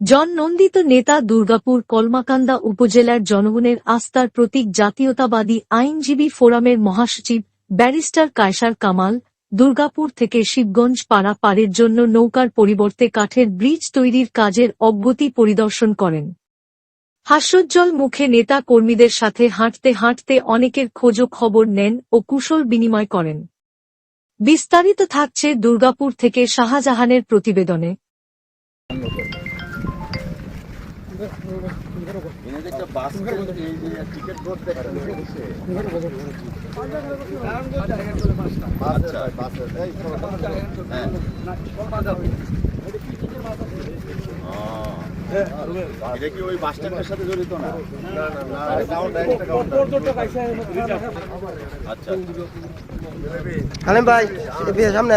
জননন্দিত নেতা দুর্গাপুর কলমাকান্দা উপজেলার জনগণের আস্থার প্রতীক জাতীয়তাবাদী আইনজীবী ফোরামের মহাসচিব ব্যারিস্টার কায়সার কামাল, দুর্গাপুর থেকে শিবগঞ্জ পাড়া পারের জন্য নৌকার পরিবর্তে কাঠের ব্রিজ তৈরির কাজের অগ্রগতি পরিদর্শন করেন। হাস্যোজ্জ্বল মুখে নেতা কর্মীদের সাথে হাঁটতে হাঁটতে অনেকের খোঁজ খবর নেন ও কুশল বিনিময় করেন। বিস্তারিত থাকছে দুর্গাপুর থেকে শাহজাহানের প্রতিবেদনে। এটা কি ওই বাস স্ট্যান্ডের সাথে জড়িত না? না না না কাউন্টার আচ্ছা হালিম ভাই বিয়ে সামনে